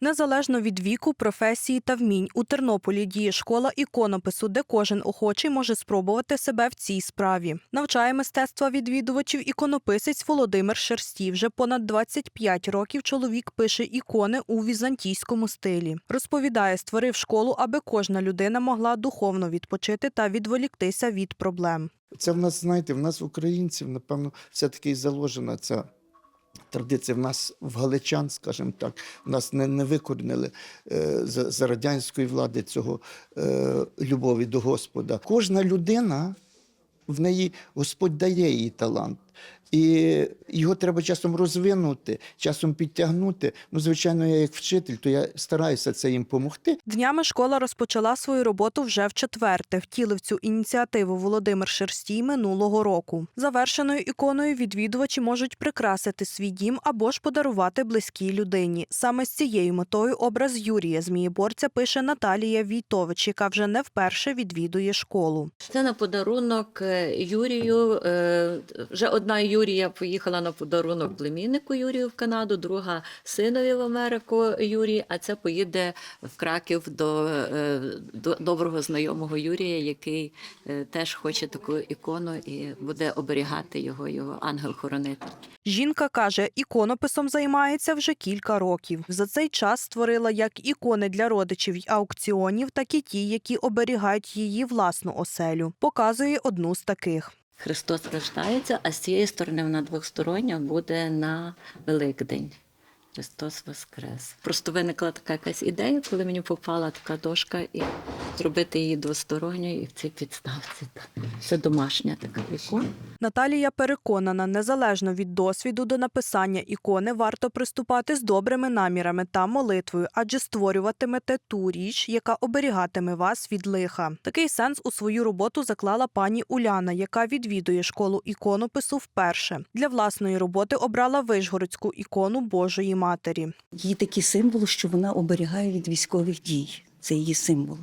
Незалежно від віку, професії та вмінь, у Тернополі діє школа іконопису, де кожен охочий може спробувати себе в цій справі. Навчає мистецтва відвідувачів іконописець Володимир Шерстій. Вже понад 25 років чоловік пише ікони у візантійському стилі. Розповідає, створив школу, аби кожна людина могла духовно відпочити та відволіктися від проблем. Це в нас, знаєте, в нас українців, напевно, все-таки і заложена ця традиція. В нас в галичан, скажімо так, в нас не, не викорнили е, за, за радянської влади цього е, любові до Господа. Кожна людина, в неї Господь дає їй талант. І його треба часом розвинути, часом підтягнути. Ну, звичайно, я як вчитель, то я стараюся це їм допомогти. Днями школа розпочала свою роботу вже в четверте. Втілив цю ініціативу Володимир Шерстій минулого року. Завершеною іконою відвідувачі можуть прикрасити свій дім або ж подарувати близькій людині. Саме з цією метою образ Юрія Змієборця пише Наталія Війтович, яка вже не вперше відвідує школу. Це на подарунок е, Юрію. е, Вже одна Юрія поїхала на подарунок племіннику Юрію в Канаду, друга синові в Америку Юрій, а це поїде в Краків до, е, до доброго знайомого Юрія, який е, теж хоче таку ікону і буде оберігати його, його ангел-хоронитель. Жінка каже, іконописом займається вже кілька років. За цей час створила як ікони для родичів й аукціонів, так і ті, які оберігають її власну оселю. Показує одну з таких. Христос рождається, а з цієї сторони вона двостороння буде на Великдень. Христос Воскрес. Просто виникла така якась ідея, коли мені попала така дошка, і зробити її двосторонньою і в цій підставці. Це домашня така ікона. Наталія переконана, незалежно від досвіду до написання ікони варто приступати з добрими намірами та молитвою, адже створюватимете ту річ, яка оберігатиме вас від лиха. Такий сенс у свою роботу заклала пані Уляна, яка відвідує школу іконопису вперше. Для власної роботи обрала вишгородську ікону Божої Матері. Її такий символ, що вона оберігає від військових дій. Це її символ.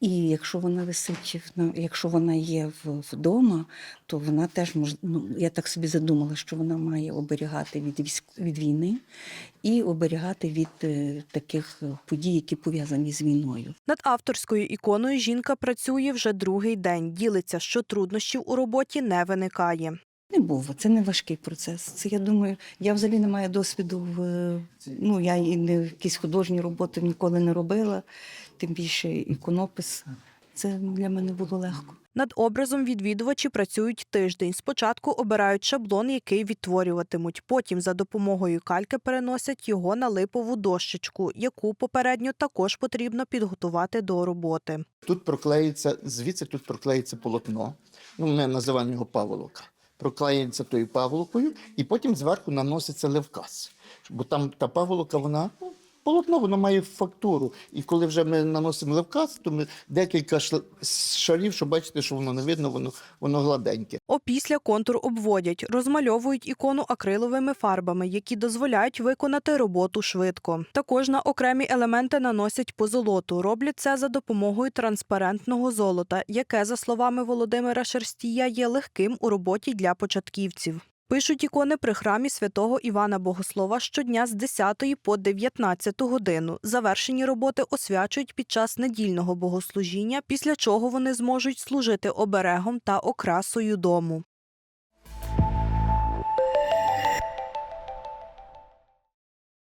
І якщо вона висить, якщо вона є вдома, то вона теж може, ну, я так собі задумала, що вона має оберігати від, військ, від війни і оберігати від е, таких подій, які пов'язані з війною. Над авторською іконою жінка працює вже другий день. Ділиться, що труднощів у роботі не виникає. Не був, це не важкий процес. Це я думаю, я взагалі не маю досвіду в ну я і не якісь художні роботи ніколи не робила, тим більше іконопис. Це для мене було легко. Над образом відвідувачі працюють тиждень. Спочатку обирають шаблон, який відтворюватимуть. Потім за допомогою кальки переносять його на липову дощечку, яку попередньо також потрібно підготувати до роботи. Тут проклеїться, звідси тут проклеїться полотно. Ну, ми називаємо його паволока. Проклеїться тою паволокою, і потім зверху наноситься левкас. Бо там та паволока, вона ну, полотно, воно має фактуру. І коли вже ми наносимо левкас, то ми декілька шарів, щоб бачите, що воно не видно, воно, воно гладеньке. Опісля контур обводять, розмальовують ікону акриловими фарбами, які дозволяють виконати роботу швидко. Також на окремі елементи наносять позолоту. Роблять це за допомогою транспарентного золота, яке, за словами Володимира Шерстія, є легким у роботі для початківців. Пишуть ікони при храмі святого Івана Богослова щодня з 10 по 19 годину. Завершені роботи освячують під час недільного богослужіння, після чого вони зможуть служити оберегом та окрасою дому.